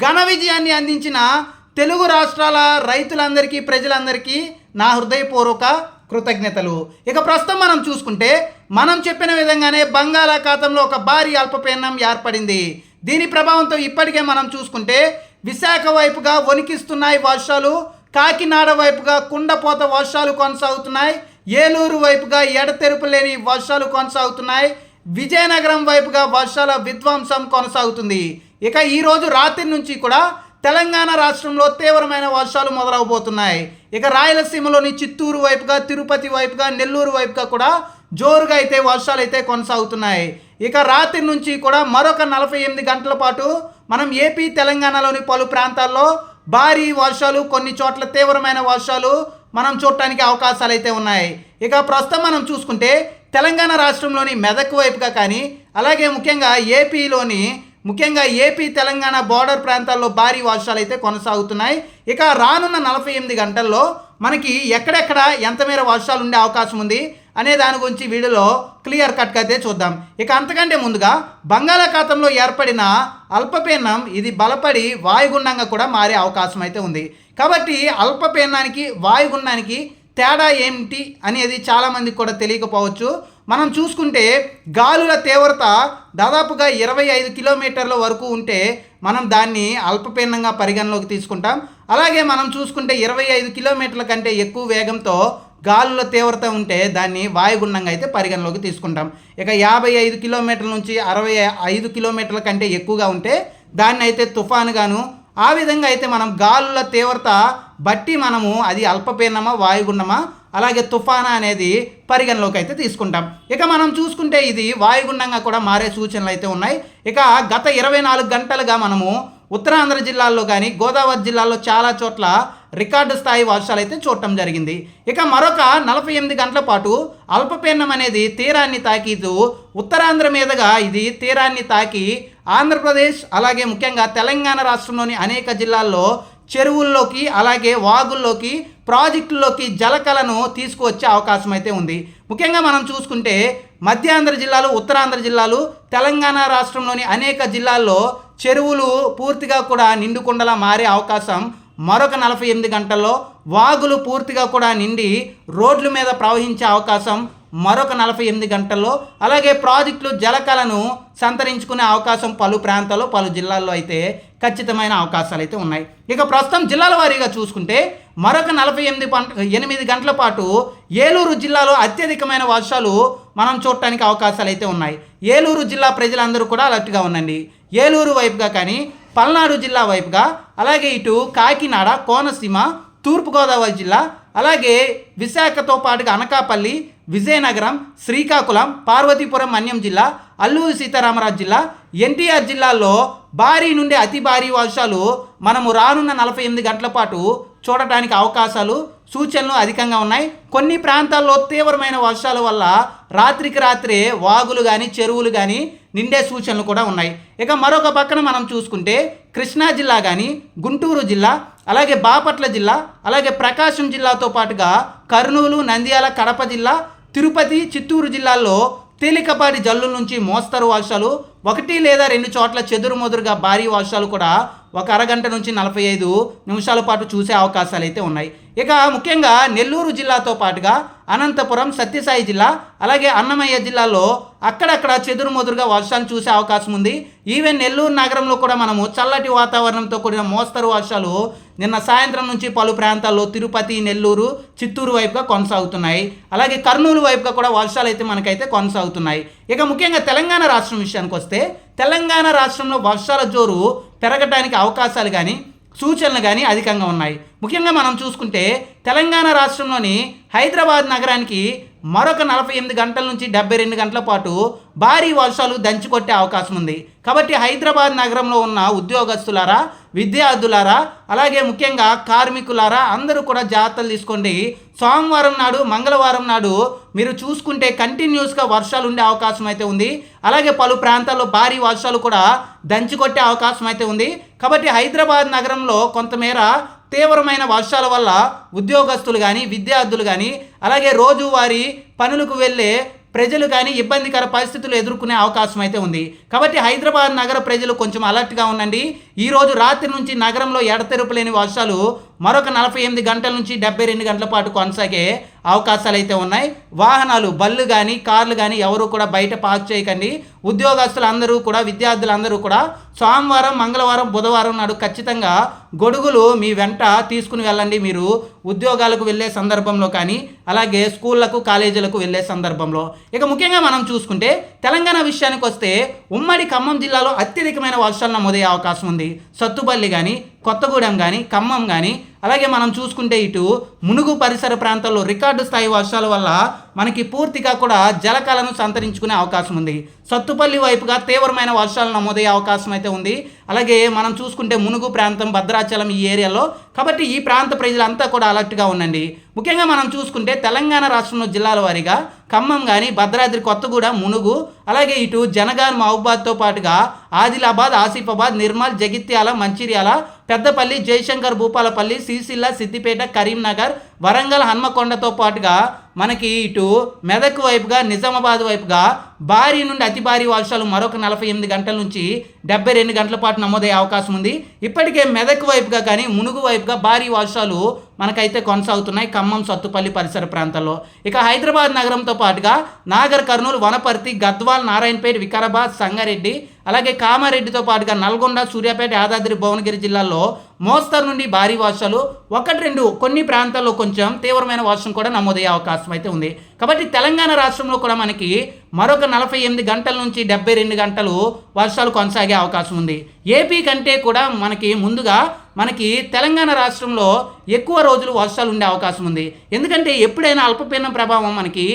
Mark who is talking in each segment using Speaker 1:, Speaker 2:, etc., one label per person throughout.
Speaker 1: ఘన విజయాన్ని అందించిన తెలుగు రాష్ట్రాల రైతులందరికీ ప్రజలందరికీ నా హృదయపూర్వక కృతజ్ఞతలు. ఇక ప్రస్తుతం మనం చూసుకుంటే మనం చెప్పిన విధంగానే బంగాళాఖాతంలో ఒక భారీ అల్పపీడనం ఏర్పడింది. దీని ప్రభావంతో ఇప్పటికే మనం చూసుకుంటే విశాఖ వైపుగా వణికిస్తున్నాయి వర్షాలు కాకినాడ వైపుగా కుండపోత వర్షాలు కొనసాగుతున్నాయి ఏలూరు వైపుగా ఎడతెరుపు లేని వర్షాలు కొనసాగుతున్నాయి విజయనగరం వైపుగా వర్షాల విధ్వంసం కొనసాగుతుంది. ఇక ఈరోజు రాత్రి నుంచి కూడా తెలంగాణ రాష్ట్రంలో తీవ్రమైన వర్షాలు మొదలవబోతున్నాయి. ఇక రాయలసీమలోని చిత్తూరు వైపుగా తిరుపతి వైపుగా నెల్లూరు వైపుగా కూడా జోరుగా అయితే వర్షాలు అయితే కొనసాగుతున్నాయి. ఇక రాత్రి నుంచి కూడా మరొక నలభై ఎనిమిది గంటల పాటు మనం ఏపీ తెలంగాణలోని పలు ప్రాంతాల్లో భారీ వర్షాలు కొన్ని చోట్ల తీవ్రమైన వర్షాలు మనం చూడటానికి అవకాశాలు అయితే ఉన్నాయి. ఇక ప్రస్తుతం మనం చూసుకుంటే తెలంగాణ రాష్ట్రంలోని మెదక్ వైపుగా కానీ అలాగే ముఖ్యంగా ఏపీలోని ముఖ్యంగా ఏపీ తెలంగాణ బార్డర్ ప్రాంతాల్లో భారీ వర్షాలు అయితే కొనసాగుతున్నాయి. ఇక రానున్న నలభై ఎనిమిది గంటల్లో మనకి ఎక్కడెక్కడ ఎంత మేర వర్షాలు ఉండే అవకాశం ఉంది అనే దాని గురించి వీడియోలో క్లియర్ కట్గా అయితే చూద్దాం. ఇక అంతకంటే ముందుగా బంగాళాఖాతంలో ఏర్పడిన అల్పపీడనం ఇది బలపడి వాయుగుండంగా కూడా మారే అవకాశం అయితే ఉంది. కాబట్టి అల్పపీడనానికి వాయుగుండానికి తేడా ఏమిటి అనేది చాలామందికి కూడా తెలియకపోవచ్చు. మనం చూసుకుంటే గాలుల తీవ్రత దాదాపుగా ఇరవై ఐదు కిలోమీటర్ల వరకు ఉంటే మనం దాన్ని అల్పపీడనంగా పరిగణలోకి తీసుకుంటాం. అలాగే మనం చూసుకుంటే ఇరవై ఐదు కిలోమీటర్ల కంటే ఎక్కువ వేగంతో గాలుల తీవ్రత ఉంటే దాన్ని వాయుగుండంగా అయితే పరిగణలోకి తీసుకుంటాం. ఇక యాభై ఐదు కిలోమీటర్ల నుంచి అరవై ఐదు కిలోమీటర్ల కంటే ఎక్కువగా ఉంటే దాన్ని అయితే తుఫానుగాను ఆ విధంగా అయితే మనం గాలుల తీవ్రత బట్టి మనము అది అల్పపీడనమా వాయుగుండమా అలాగే తుఫానా అనేది పరిగణలోకి అయితే తీసుకుంటాం. ఇక మనం చూసుకుంటే ఇది వాయుగుండంగా కూడా మారే సూచనలు అయితే ఉన్నాయి. ఇక గత ఇరవై నాలుగు గంటలుగా మనము ఉత్తరాంధ్ర జిల్లాల్లో కానీ గోదావరి జిల్లాలో చాలా చోట్ల రికార్డు స్థాయి వర్షాలు అయితే చూడటం జరిగింది. ఇక మరొక నలభై ఎనిమిది గంటల పాటు అల్పపీడనం అనేది తీరాన్ని తాకితూ ఉత్తరాంధ్ర మీదుగా ఇది తీరాన్ని తాకి ఆంధ్రప్రదేశ్ అలాగే ముఖ్యంగా తెలంగాణ రాష్ట్రంలోని అనేక జిల్లాల్లో చెరువుల్లోకి అలాగే వాగుల్లోకి ప్రాజెక్టుల్లోకి జలకలను తీసుకువచ్చే అవకాశం అయితే ఉంది. ముఖ్యంగా మనం చూసుకుంటే మధ్యాంధ్ర జిల్లాలు ఉత్తరాంధ్ర జిల్లాలు తెలంగాణ రాష్ట్రంలోని అనేక జిల్లాల్లో చెరువులు పూర్తిగా కూడా నిండుకుండలా మారే అవకాశం మరొక నలభై ఎనిమిది గంటల్లో వాగులు పూర్తిగా కూడా నిండి రోడ్ల మీద ప్రవహించే అవకాశం మరొక నలభై ఎనిమిది గంటల్లో అలాగే ప్రాజెక్టులు జలకలను సంతరించుకునే అవకాశం పలు ప్రాంతాల్లో పలు జిల్లాల్లో అయితే ఖచ్చితమైన అవకాశాలు అయితే ఉన్నాయి. ఇక ప్రస్తుతం జిల్లాల వారీగా చూసుకుంటే మరొక నలభై ఎనిమిది పంట ఎనిమిది గంటల పాటు ఏలూరు జిల్లాలో అత్యధికమైన వర్షాలు మనం చూడటానికి అవకాశాలు అయితే ఉన్నాయి. ఏలూరు జిల్లా ప్రజలందరూ కూడా అలర్ట్గా ఉండండి. ఏలూరు వైపుగా కానీ పల్నాడు జిల్లా వైపుగా అలాగే ఇటు కాకినాడ కోనసీమ తూర్పుగోదావరి జిల్లా అలాగే విశాఖతో పాటుగా అనకాపల్లి విజయనగరం శ్రీకాకుళం పార్వతీపురం మన్యం జిల్లా అల్లూరు సీతారామరాజు జిల్లా ఎన్టీఆర్ జిల్లాల్లో భారీ నుండి అతి భారీ వర్షాలు మనము రానున్న నలభై ఎనిమిది గంటల పాటు చూడటానికి అవకాశాలు సూచనలు అధికంగా ఉన్నాయి. కొన్ని ప్రాంతాల్లో తీవ్రమైన వర్షాల వల్ల రాత్రికి రాత్రే వాగులు కానీ చెరువులు కానీ నిండే సూచనలు కూడా ఉన్నాయి. ఇక మరొక పక్కన మనం చూసుకుంటే కృష్ణా జిల్లా కానీ గుంటూరు జిల్లా అలాగే బాపట్ల జిల్లా అలాగే ప్రకాశం జిల్లాతో పాటుగా కర్నూలు నంద్యాల కడప జిల్లా తిరుపతి చిత్తూరు జిల్లాల్లో తేలికపాటి జల్లుల నుంచి మోస్తరు వర్షాలు ఒకటి లేదా రెండు చోట్ల చెదురుమదురుగా భారీ వర్షాలు కూడా ఒక అరగంట నుంచి నలభై ఐదు నిమిషాల పాటు చూసే అవకాశాలు అయితే ఉన్నాయి. ఇక ముఖ్యంగా నెల్లూరు జిల్లాతో పాటుగా అనంతపురం సత్యసాయి జిల్లా అలాగే అన్నమయ్య జిల్లాలో అక్కడక్కడ చెదురుమదురుగా వర్షాలు చూసే అవకాశం ఉంది. ఈవెన్ నెల్లూరు నగరంలో కూడా మనము చల్లటి వాతావరణంతో కూడిన మోస్తరు వర్షాలు నిన్న సాయంత్రం నుంచి పలు ప్రాంతాల్లో తిరుపతి నెల్లూరు చిత్తూరు వైపుగా కొనసాగుతున్నాయి. అలాగే కర్నూలు వైపుగా కూడా వర్షాలు అయితే మనకైతే కొనసాగుతున్నాయి. ఇక ముఖ్యంగా తెలంగాణ రాష్ట్రం విషయానికి వస్తే తెలంగాణ రాష్ట్రంలో వర్షాల జోరు పెరగడానికి అవకాశాలు కానీ సూచనలు కానీ అధికంగా ఉన్నాయి. ముఖ్యంగా మనం చూసుకుంటే తెలంగాణ రాష్ట్రంలోని హైదరాబాద్ నగరానికి మరొక నలభై ఎనిమిది గంటల నుంచి డెబ్బై రెండు గంటల పాటు భారీ వర్షాలు దంచికొట్టే అవకాశం ఉంది. కాబట్టి హైదరాబాద్ నగరంలో ఉన్న ఉద్యోగస్తులారా విద్యార్థులారా అలాగే ముఖ్యంగా కార్మికులారా అందరూ కూడా జాగ్రత్తలు తీసుకోండి. సోమవారం నాడు మంగళవారం నాడు మీరు చూసుకుంటే కంటిన్యూస్గా వర్షాలు ఉండే అవకాశం అయితే ఉంది. అలాగే పలు ప్రాంతాల్లో భారీ వర్షాలు కూడా దంచికొట్టే అవకాశం అయితే ఉంది. కాబట్టి హైదరాబాద్ నగరంలో కొంతమేర తీవ్రమైన వర్షాల వల్ల ఉద్యోగస్తులు కానీ విద్యార్థులు కానీ అలాగే రోజువారీ పనులకు వెళ్ళే ప్రజలు కానీ ఇబ్బందికర పరిస్థితులు ఎదుర్కొనే అవకాశం అయితే ఉంది. కాబట్టి హైదరాబాద్ నగర ప్రజలు కొంచెం అలర్ట్గా ఉండండి. ఈరోజు రాత్రి నుంచి నగరంలో ఎడతెరుపు లేని వర్షాలు మరొక నలభై ఎనిమిది గంటల నుంచి డెబ్బై రెండు గంటల పాటు కొనసాగే అవకాశాలు అయితే ఉన్నాయి. వాహనాలు బళ్ళు కానీ కార్లు కానీ ఎవరు కూడా బయట పార్క్ చేయకండి. ఉద్యోగస్తులు అందరూ కూడా విద్యార్థులు అందరూ కూడా సోమవారం మంగళవారం బుధవారం నాడు ఖచ్చితంగా గొడుగులు మీ వెంట తీసుకుని వెళ్ళండి మీరు ఉద్యోగాలకు వెళ్ళే సందర్భంలో కానీ అలాగే స్కూళ్ళకు కాలేజీలకు వెళ్ళే సందర్భంలో. ఇక ముఖ్యంగా మనం చూసుకుంటే తెలంగాణ విషయానికి వస్తే ఉమ్మడి ఖమ్మం జిల్లాలో అత్యధికమైన వర్షాలు నమోదయ్యే అవకాశం ఉంది. సత్తుపల్లి కానీ కొత్తగూడెం కానీ ఖమ్మం కానీ అలాగే మనం చూసుకుంటే ఇటు మునుగు పరిసర ప్రాంతాల్లో రికార్డు స్థాయి వర్షాల వల్ల మనకి పూర్తిగా కూడా జలకాలను సంతరించుకునే అవకాశం ఉంది. సత్తుపల్లి వైపుగా తీవ్రమైన వర్షాలు నమోదయ్యే అవకాశం అయితే ఉంది. అలాగే మనం చూసుకుంటే మునుగు ప్రాంతం భద్రాచలం ఈ ఏరియాలో. కాబట్టి ఈ ప్రాంత ప్రజలంతా కూడా అలర్ట్గా ఉండండి. ముఖ్యంగా మనం చూసుకుంటే తెలంగాణ రాష్ట్రంలో జిల్లాల వారీగా ఖమ్మం కానీ భద్రాద్రి కొత్తగూడ మునుగు అలాగే ఇటు జనగాన్ మహబాద్తో పాటుగా ఆదిలాబాద్ ఆసిఫాబాద్ నిర్మల్ జగిత్యాల మంచిర్యాల పెద్దపల్లి జయశంకర్ భూపాలపల్లి సిరిసిల్ల సిద్దిపేట కరీంనగర్ వరంగల్ హన్మకొండతో పాటుగా మనకి ఇటు మెదక్ వైపుగా నిజామాబాద్ వైపుగా భారీ నుండి అతి భారీ వర్షాలు మరొక నలభై ఎనిమిది గంటల నుంచి డెబ్బై రెండు గంటల పాటు నమోదయ్యే అవకాశం ఉంది. ఇప్పటికే మెదక్ వైపుగా కానీ మునుగు వైపుగా భారీ వర్షాలు మనకైతే కొనసాగుతున్నాయి ఖమ్మం సత్తుపల్లి పరిసర ప్రాంతాల్లో. ఇక హైదరాబాద్ నగరంతో పాటుగా నాగర్ కర్నూలు వనపర్తి గద్వాల్ నారాయణపేట వికారాబాద్ సంగారెడ్డి అలాగే కామారెడ్డితో పాటుగా నల్గొండ సూర్యాపేట యాదాద్రి భువనగిరి జిల్లాల్లో మోస్తరు నుండి భారీ వర్షాలు ఒకటి రెండు కొన్ని ప్రాంతాల్లో కొంచెం తీవ్రమైన వర్షం కూడా నమోదయ్యే అవకాశం అయితే ఉంది. కాబట్టి తెలంగాణ రాష్ట్రంలో కూడా మనకి మరొక నలభై ఎనిమిది గంటల నుంచి డెబ్బై రెండు గంటలు వర్షాలు కొనసాగే అవకాశం ఉంది. ఏపీ కంటే కూడా మనకి ముందుగా మనకి తెలంగాణ రాష్ట్రంలో ఎక్కువ రోజులు వర్షాలు ఉండే అవకాశం ఉంది. ఎందుకంటే ఎప్పుడైనా అల్పపీడనం ప్రభావం మనకి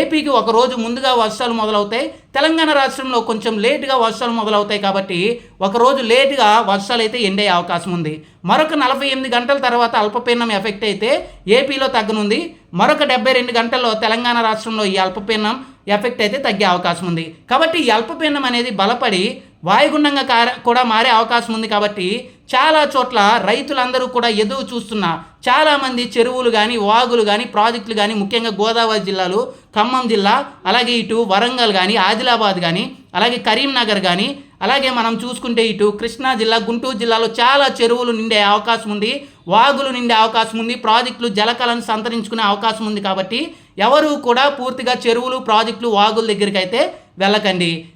Speaker 1: ఏపీకి ఒక రోజు ముందుగా వర్షాలు మొదలవుతాయి. తెలంగాణ రాష్ట్రంలో కొంచెం లేటుగా వర్షాలు మొదలవుతాయి కాబట్టి ఒక రోజు లేటుగా వర్షాలు అయితే ఎండే అవకాశం ఉంది. మరొక నలభై ఎనిమిది గంటల తర్వాత అల్పపీడనం ఎఫెక్ట్ అయితే ఏపీలో తగ్గనుంది. మరొక డెబ్బై రెండు గంటల్లో తెలంగాణ రాష్ట్రంలో ఈ అల్పపీడనం ఎఫెక్ట్ అయితే తగ్గే అవకాశం ఉంది. కాబట్టి ఈ అల్పపీడనం అనేది బలపడి వాయుగుండంగా కార కూడా మారే అవకాశం ఉంది కాబట్టి చాలా చోట్ల రైతులందరూ కూడా ఎదురు చూస్తున్న చాలామంది చెరువులు కానీ వాగులు కానీ ప్రాజెక్టులు కానీ ముఖ్యంగా గోదావరి జిల్లాలు ఖమ్మం జిల్లా అలాగే ఇటు వరంగల్ కానీ ఆదిలాబాద్ కానీ అలాగే కరీంనగర్ కానీ అలాగే మనం చూసుకుంటే ఇటు కృష్ణా జిల్లా గుంటూరు జిల్లాలో చాలా చెరువులు నిండే అవకాశం ఉంది వాగులు నిండే అవకాశం ఉంది ప్రాజెక్టులు జలకళను సంతరించుకునే అవకాశం ఉంది కాబట్టి ఎవరు కూడా పూర్తిగా చెరువులు ప్రాజెక్టులు వాగుల దగ్గరికి అయితే వెళ్ళకండి.